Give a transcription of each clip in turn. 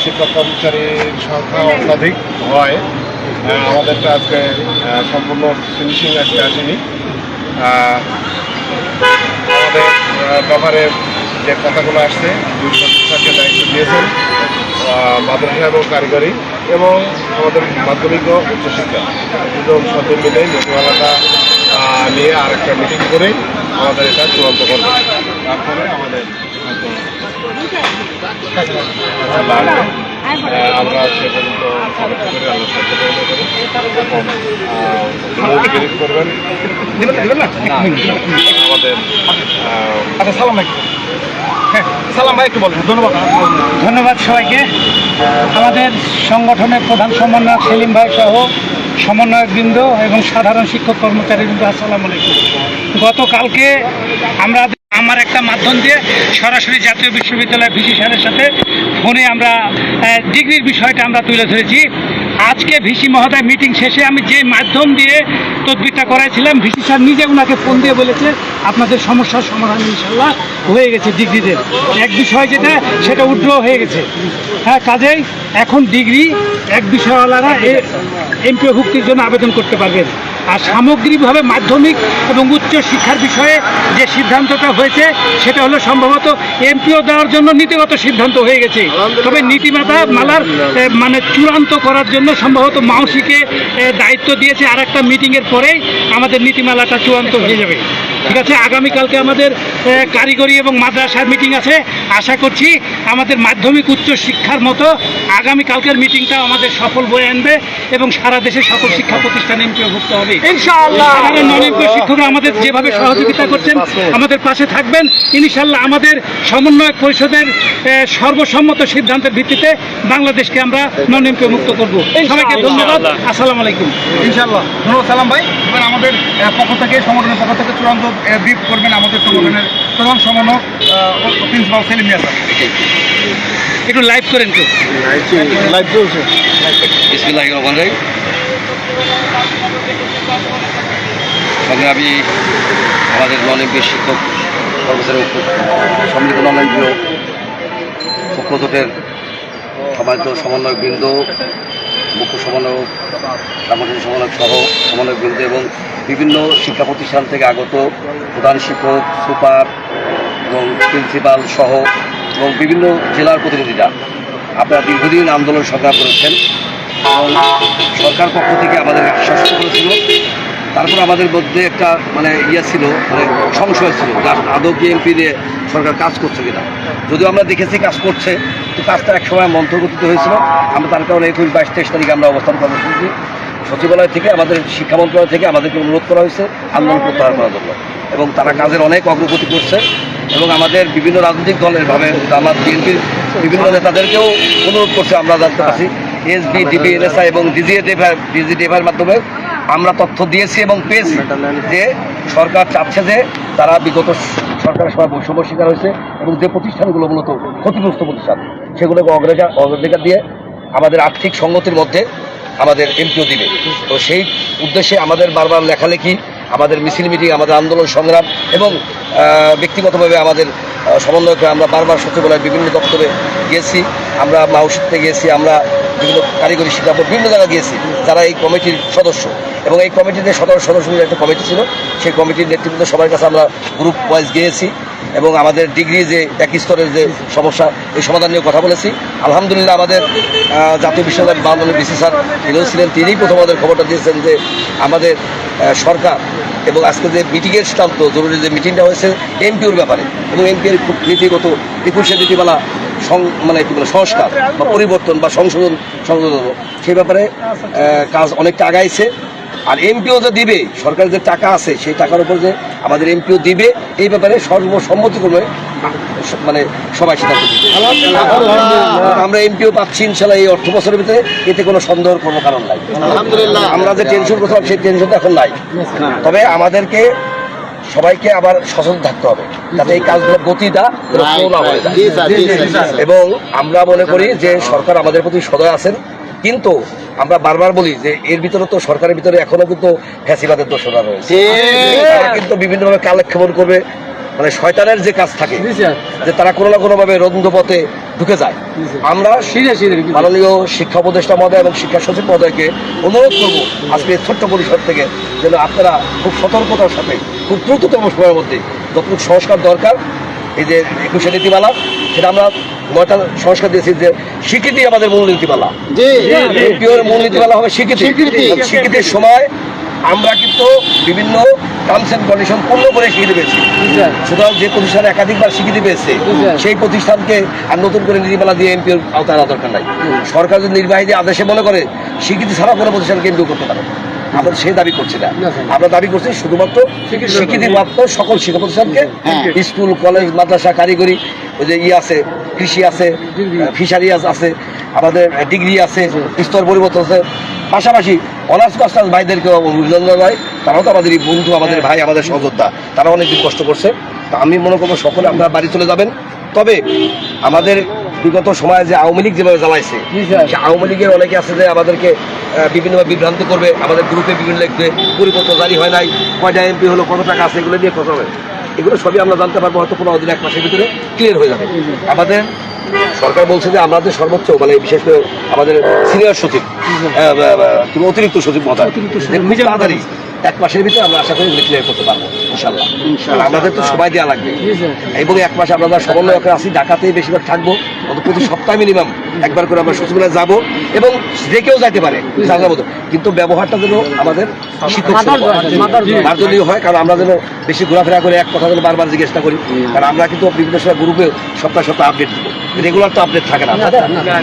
শিক্ষক কর্মচারীর সংখ্যা অত্যাধিক হয়। আমাদেরটা আজকে সম্পূর্ণ ফিনিশিং আজকে আসেনি। আমাদের ব্যাপারে যে কথাগুলো আসছে দুই প্রতিষ্ঠানকে দায়িত্ব দিয়েছেন মাদ্রাসা এবং কারিগরি এবং আমাদের মাধ্যমিক ও উচ্চশিক্ষা দুজন সাথে মিলে আহ, নিয়ে আরেকটা মিটিং করে আমাদের এটা চূড়ান্ত করবে। আচ্ছা সালাম ভাই সালাম ভাই একটু বলেন ধন্যবাদ ধন্যবাদ সবাইকে। আমাদের সংগঠনের প্রধান সমন্বয়ক সেলিম ভাই সহ সমন্বয়কবৃন্দ এবং সাধারণ শিক্ষক কর্মচারীবৃন্দ, আসসালামু আলাইকুম। গতকালকে আমরা আমার একটা মাধ্যম দিয়ে সরাসরি জাতীয় বিশ্ববিদ্যালয় ভিসি স্যারের সাথে ফোনে আমরা ডিগ্রির বিষয়টা আমরা তুলে ধরেছি। আজকে ভিসি মহোদয় মিটিং শেষে আমি যে মাধ্যম দিয়ে তদবিরটা করাইছিলাম, ভিসি স্যার নিজে ওনাকে ফোন দিয়ে বলেছে, আপনাদের সমস্যার সমাধান ইনশাল্লাহ হয়ে গেছে ডিগ্রিদের এক বিষয় যেটা, সেটা উড্র হয়ে গেছে। হ্যাঁ কাজেই এখন ডিগ্রি এক বিষয়ওয়ালারা এমপিও ভুক্তির জন্য আবেদন করতে পারবেন। আর সামগ্রিকভাবে মাধ্যমিক এবং উচ্চ শিক্ষার বিষয়ে যে সিদ্ধান্তটা হয়েছে, সেটা হলো সম্ভবত এমপিও দেওয়ার জন্য নীতিগত সিদ্ধান্ত হয়ে গেছে। তবে নীতিমাতা মালার মানে চূড়ান্ত করার জন্য সম্ভবত মাউসিকে দায়িত্ব দিয়েছে আর একটা মিটিংয়ের পরেই আমাদের নীতিমালাটা চূড়ান্ত হয়ে যাবে। ঠিক আছে আগামীকালকে আমাদের কারিগরি এবং মাদ্রাসার মিটিং আছে। আশা করছি আমাদের মাধ্যমিক উচ্চ শিক্ষার মতো আগামীকালকের মিটিংটা আমাদের সফল বয়ে আনবে এবং সারা দেশের সকল শিক্ষা প্রতিষ্ঠানে এমপিওভুক্ত হবে। আমাদের ননিম্প শিক্ষকরা আমাদের যেভাবে সহযোগিতা করছেন আমাদের পাশে থাকবেন। ইনশাল্লাহ আমাদের সমন্বয় পরিষদের সর্বসম্মত সিদ্ধান্তের ভিত্তিতে বাংলাদেশকে আমরা ননিম্প মুক্ত করব। সবাইকে ধন্যবাদ। আসসালামু আলাইকুম। ইনশাআল্লাহ। ধন্যবাদ সালাম ভাই এবার আমাদের পক্ষ থেকে সংগঠনের পক্ষ থেকে চূড়ান্ত ব্রিফ করবেন আমাদের সংগঠনের প্রধান সমন্বয়ক প্রিন্সিপাল সেলিম মিয়া স্যার। একটু লাইভ করেন তো লাইভ চলছে। বিসমিল্লাহ রহমান রাহিম। সংগ্রামী আমাদের এমপি শিক্ষক কর্মচারী সম্মিলিত নন এমপিও পক্ষ জোটের সম্মানিত সমন্বয়কবৃন্দ মুখ্য সমন্বয়ক সাংগঠনিক সমন্বয়ক সহ সমন্বয়কবৃন্দ এবং বিভিন্ন শিক্ষা প্রতিষ্ঠান থেকে আগত প্রধান শিক্ষক, সুপার এবং প্রিন্সিপাল সহ এবং বিভিন্ন জেলার প্রতিনিধিরা আপনারা দীর্ঘদিন আন্দোলন সংগ্রাম করেছেন এবং সরকার পক্ষ থেকে আমাদের আশ্বাস করেছিল তারপর আমাদের মধ্যে একটা মানে ইয়ে ছিল মানে সংশয় ছিল আদৌ কি এমপি দিয়ে সরকার কাজ করছে কিনা। যদিও আমরা দেখেছি কাজ করছে তো কাজটা এক সময় মন্ত্রগতিতে হয়েছিল। আমরা তার কারণে একুশ বাইশ, তেইশ তারিখে আমরা অবস্থান কর্মসূচি। সচিবালয় থেকে আমাদের, শিক্ষা মন্ত্রণালয় থেকে আমাদেরকে অনুরোধ করা হয়েছে, আন্দোলন প্রত্যাহার করার জন্য। এবং তারা কাজের অনেক অগ্রগতি করছে এবং আমাদের বিভিন্ন রাজনৈতিক দলের ভাবে আমার বিএনপির বিভিন্ন নেতাদেরকেও অনুরোধ করছে আমরা জানতে পারছি। এসবি ডিবি এনএসআই এবং ডিজিএ ডেভার ডিজি ডেভার মাধ্যমে আমরা তথ্য দিয়েছি এবং পেয়েছি যে সরকার চাচ্ছে যে তারা বিগত সরকারের সময় বৈষম্য শিকার হয়েছে এবং যে প্রতিষ্ঠানগুলো মূলত ক্ষতিগ্রস্ত প্রতিষ্ঠান সেগুলোকে অগ্রাধিকার অগ্রাধিকার দিয়ে আমাদের আর্থিক সংগতির মধ্যে আমাদের এমপিও দিবে। তো সেই উদ্দেশ্যে আমাদের বারবার লেখালেখি আমাদের মিছিল মিটিং আমাদের আন্দোলন সংগ্রাম এবং ব্যক্তিগতভাবে আমাদের আহ, সমন্বয়করা আমরা বারবার সচিবালয়ের বিভিন্ন দপ্তরে গিয়েছি। আমরা মাউসিতে গিয়েছি আমরা বিভিন্ন কারিগরি শিক্ষা বিভিন্ন জায়গায় গিয়েছি যারা এই কমিটির সদস্য। এবং এই কমিটিতে সদস্য সদস্য একটা কমিটি ছিল। সেই কমিটির নেতৃত্ব সবার কাছে আমরা গ্রুপ ওয়াইজ গিয়েছি এবং আমাদের ডিগ্রি যে এক স্তরের যে সমস্যা, এই সমাধান নিয়ে কথা বলেছি। আলহামদুলিল্লাহ আমাদের জাতীয় বিশ্ববিদ্যালয় বাংলাদেশ বিসি স্যার তিনিও ছিলেন। তিনিই প্রথম আমাদের খবরটা দিয়েছেন যে আমাদের সরকার এবং আজকে যে মিটিংয়ের সিদ্ধান্ত, জরুরি যে মিটিংটা হয়েছে এমপিওর ব্যাপারে এবং এমপির খুব নীতিগত, একুশে নীতিমালা মানে কী বলে, সংস্কার বা পরিবর্তন বা সংশোধন সংশোধন, সেই ব্যাপারে কাজ অনেকটা আগাইছে। আর এমপিও যে দিবে সরকারের যে টাকা আছে সেই টাকার উপর যে আমাদের এমপিও দিবে এই ব্যাপারে সর্বসম্মতিক্রমে মানে সবাই সিদ্ধান্ত আমরা এমপিও পাচ্ছি ইনশাল্লাহ এই অর্থ বছরের ভিতরে এতে কোনো সন্দেহের কোনো কারণ নাই। আলহামদুলিল্লাহ। আমরা যে টেনশন করছিলাম সেই টেনশন এখন নাই। তবে আমাদেরকে সবাইকে আবার সচেতন থাকতে হবে যাতে এই কাজগুলো গতিটা এবং আমরা মনে করি যে সরকার আমাদের প্রতি সদয় আছেন। কিন্তু আমরা বারবার বলি যে এর ভিতরে তো সরকারের ভিতরে এখনও কিন্তু ফ্যাসিবাদের দোষরা রয়েছে। তারা কিন্তু বিভিন্নভাবে কালেক্ষেপণ করবে। মানে শয়তানের যে কাজ থাকে যে তারা কোনো না কোনোভাবে রন্ধ পথে ঢুকে যায়। আমরা মাননীয় শিক্ষা উপদেষ্টা মহোদয় এবং শিক্ষা সচিব মহোদয়কে অনুরোধ করব আজকে ছোট্ট পরিষদ থেকে যেন আপনারা খুব সতর্কতার সাথে খুব দ্রুততম সময়ের মধ্যে যতটুকু সংস্কার দরকার এই যে একুশে নীতিমালা সেটা আমরা নয়টা সংস্কার দিয়েছি যে স্বীকৃতি আমাদের মূল নীতিমালা। মূল নীতিমালা হবে স্বীকৃতি। স্বীকৃতির সময় আমরা কিন্তু বিভিন্ন টার্মস অ্যান্ড কন্ডিশন পূর্ণ করে স্বীকৃতি পেয়েছি। সুতরাং যে প্রতিষ্ঠান একাধিকবার স্বীকৃতি পেয়েছে সেই প্রতিষ্ঠানকে আর নতুন করে নীতিমালা দিয়ে এমপিওর আওতায় দরকার নাই। সরকার যদি নির্বাহী আদেশে মনে করে স্বীকৃতি ছাড়া কোনো প্রতিষ্ঠানকে এমপিও করতে পারে আমরা সেই দাবি করছি না। আমরা দাবি করছি শুধুমাত্র স্বীকৃতি মাত্র সকল শিক্ষা প্রতিষ্ঠানকে। স্কুল কলেজ মাদ্রাসা কারিগরি ওই যে ই আছে কৃষি আছে ফিশারি আছে আমাদের ডিগ্রি আছে স্তর পরিবর্তন আছে। পাশাপাশি অনার্স মাস্টার্স ভাইদেরকে অভিনন্দন ভাই তারাও তো আমাদের বন্ধু আমাদের ভাই আমাদের সহযোদ্ধা। তারা অনেকদিন কষ্ট করছে। তা আমি মনে করব সকলে আপনারা বাড়ি চলে যাবেন। তবে আমাদের বিগত সময়ে যে আওয়ামী লীগ যেভাবে জ্বালাইছে সে আওয়ামী লীগের অনেকে আছে যে আমাদেরকে বিভিন্নভাবে বিভ্রান্ত করবে আমাদের গ্রুপে বিভিন্ন লিখবে পরিপত্র জারি হয় নাই কয়টা এমপি হলো কত টাকা আছে এগুলো নিয়ে কথা হবে। এগুলো সবই আমরা জানতে পারব হয়তো কোনো দিন এক মাসের ভিতরে ক্লিয়ার হয়ে যাবে। আমাদের সরকার বলছে যে আমাদের সর্বোচ্চ মানে বিশেষ করে আমাদের সিনিয়র সচিব অতিরিক্ত সচিব মহোদয় তাড়াতাড়ি এক মাসের ভিতরে আমরা আশা করি ক্লিয়ার করতে পারব ইনশাল্লাহ আমাদের তো সময় দেওয়া লাগবে। এবং এক মাসে আমরা যারা সমন্বয়কে আসি ঢাকাতেই বেশিরভাগ থাকব। অন্তত প্রতি সপ্তাহে মিনিমাম একবার করে আমরা সচিবালয়ে যাব এবং যে কেউ যাইতে পারে মতো কিন্তু ব্যবহারটা যেন আমাদের মার্জনীয় হয় কারণ আমরা যেন বেশি ঘোরাফেরা করে এক কথা যেন বারবার জিজ্ঞেস করি। কারণ আমরা কিন্তু বিভিন্ন সময় গ্রুপে সপ্তাহে সপ্তাহে আপডেট দিব। রেগুলার তো আপডেট থাকে না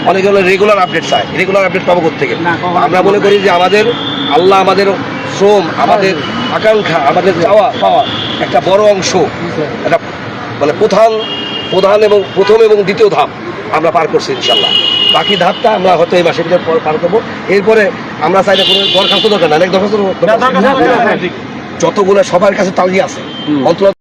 অনেকে হলো রেগুলার আপডেট চায়। রেগুলার আপডেট পাবো থেকে আমরা মনে করি যে আমাদের আল্লাহ আমাদের শ্রম আমাদের আকাঙ্ক্ষা আমাদের চাওয়া পাওয়া একটা বড় অংশ একটা মানে প্রধান প্রধান এবং প্রথম এবং দ্বিতীয় ধাপ আমরা পার করছি ইনশাল্লাহ বাকি ধাপটা আমরা হয়তো এই মাসের ভিতরে পার করব। এরপরে আমরা চাইলে কোনো দরখাস্ত দরকার না অনেক দরখাস্ত যতগুলো সবার কাছে তালি আছে অন্তত